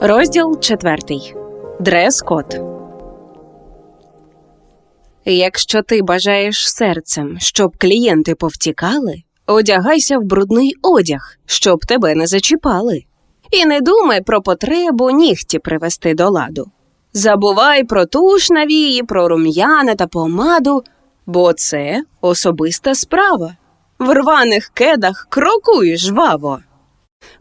Розділ четвертий. Дрес-код. Якщо ти бажаєш серцем, щоб клієнти повтікали, одягайся в брудний одяг, щоб тебе не зачіпали. І не думай про потребу нігті привести до ладу. Забувай про туш на вії, про рум'яна та помаду, бо це особиста справа. В рваних кедах крокуй жваво.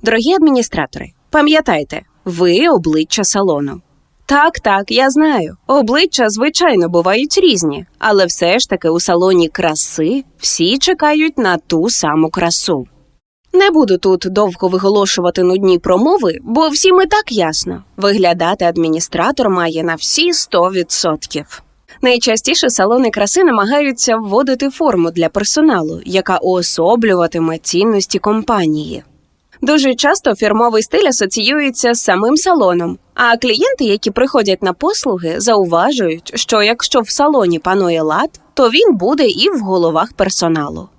Дорогі адміністратори, пам'ятайте, ви обличчя салону. Так, так, я знаю. Обличчя, звичайно, бувають різні, але все ж таки у салоні краси всі чекають на ту саму красу. Не буду тут довго виголошувати нудні промови, бо всім і так ясно. Виглядати адміністратор має на всі 100%. Найчастіше салони краси намагаються вводити форму для персоналу, яка уособлюватиме цінності компанії. Дуже часто фірмовий стиль асоціюється з самим салоном, а клієнти, які приходять на послуги, зауважують, що якщо в салоні панує лад, то він буде і в головах персоналу.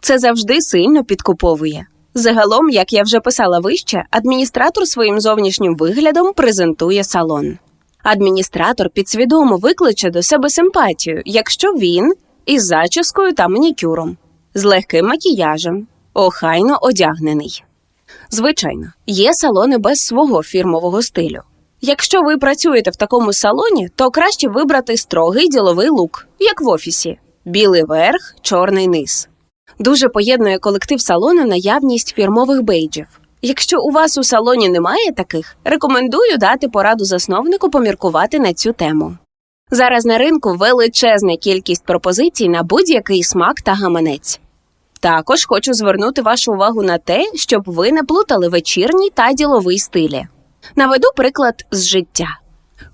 Це завжди сильно підкуповує. Загалом, як я вже писала вище, адміністратор своїм зовнішнім виглядом презентує салон. Адміністратор підсвідомо викличе до себе симпатію, якщо він із зачіскою та манікюром, з легким макіяжем, охайно одягнений. Звичайно, є салони без свого фірмового стилю. Якщо ви працюєте в такому салоні, то краще вибрати строгий діловий лук, як в офісі: білий верх, чорний низ. Дуже поєднує колектив салону наявність фірмових бейджів. Якщо у вас у салоні немає таких, рекомендую дати пораду засновнику поміркувати на цю тему. Зараз на ринку величезна кількість пропозицій на будь-який смак та гаманець. Також хочу звернути вашу увагу на те, щоб ви не плутали вечірній та діловий стилі. Наведу приклад з життя.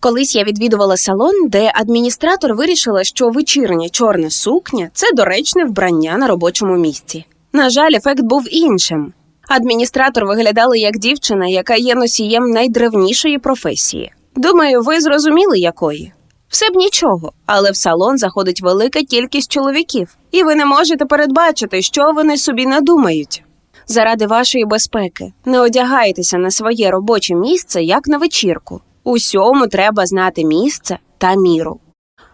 Колись я відвідувала салон, де адміністратор вирішила, що вечірня чорна сукня це доречне вбрання на робочому місці. На жаль, ефект був іншим. Адміністратор виглядала як дівчина, яка є носієм найдревнішої професії. Думаю, ви зрозуміли якої. Все б нічого, але в салон заходить велика кількість чоловіків, і ви не можете передбачити, що вони собі надумають. Заради вашої безпеки не одягайтеся на своє робоче місце як на вечірку. Усьому треба знати місце та міру.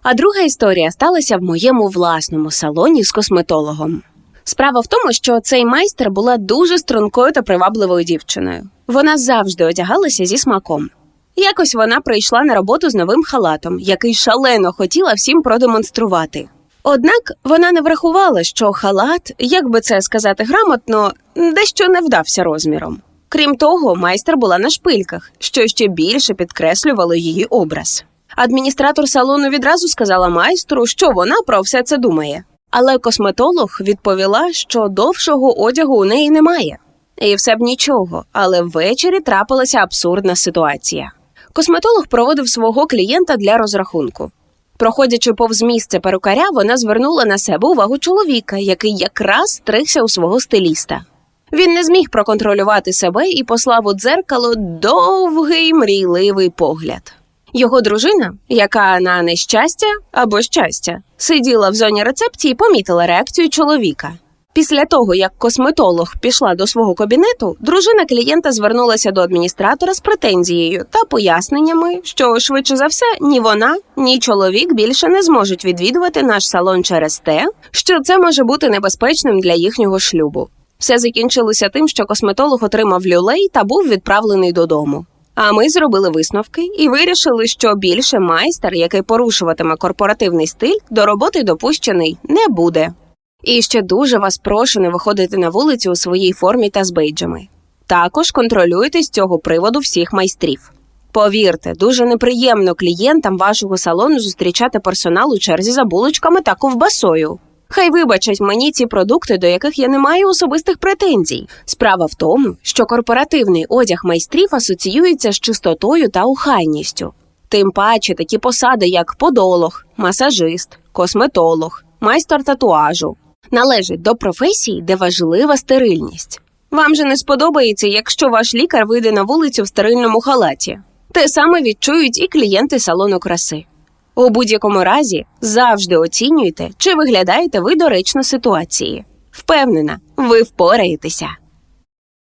А друга історія сталася в моєму власному салоні з косметологом. Справа в тому, що цей майстер була дуже стрункою та привабливою дівчиною. Вона завжди одягалася зі смаком. Якось вона прийшла на роботу з новим халатом, який шалено хотіла всім продемонструвати. Однак вона не врахувала, що халат, як би це сказати грамотно, дещо не вдався розміром. Крім того, майстер була на шпильках, що ще більше підкреслювало її образ. Адміністратор салону відразу сказала майстру, що вона про все це думає. Але косметолог відповіла, що довшого одягу у неї немає. І все б нічого, але ввечері трапилася абсурдна ситуація. Косметолог проводив свого клієнта для розрахунку. Проходячи повз місце перукаря, вона звернула на себе увагу чоловіка, який якраз стригся у свого стиліста. Він не зміг проконтролювати себе і послав у дзеркало довгий мрійливий погляд. Його дружина, яка на нещастя або щастя, сиділа в зоні рецепції, помітила реакцію чоловіка. Після того, як косметолог пішла до свого кабінету, дружина клієнта звернулася до адміністратора з претензією та поясненнями, що швидше за все ні вона, ні чоловік більше не зможуть відвідувати наш салон через те, що це може бути небезпечним для їхнього шлюбу. Все закінчилося тим, що косметолог отримав люлей та був відправлений додому. А ми зробили висновки і вирішили, що більше майстер, який порушуватиме корпоративний стиль, до роботи допущений не буде. І ще дуже вас прошу не виходити на вулицю у своїй формі та з бейджами. Також контролюйте з цього приводу всіх майстрів. Повірте, дуже неприємно клієнтам вашого салону зустрічати персонал у черзі за булочками та ковбасою. Хай вибачать мені ці продукти, до яких я не маю особистих претензій. Справа в тому, що корпоративний одяг майстрів асоціюється з чистотою та охайністю. Тим паче такі посади, як подолог, масажист, косметолог, майстер татуажу, належать до професій, де важлива стерильність. Вам же не сподобається, якщо ваш лікар вийде на вулицю в стерильному халаті. Те саме відчують і клієнти салону краси. У будь-якому разі завжди оцінюйте, чи виглядаєте ви доречно ситуації. Впевнена, ви впораєтеся.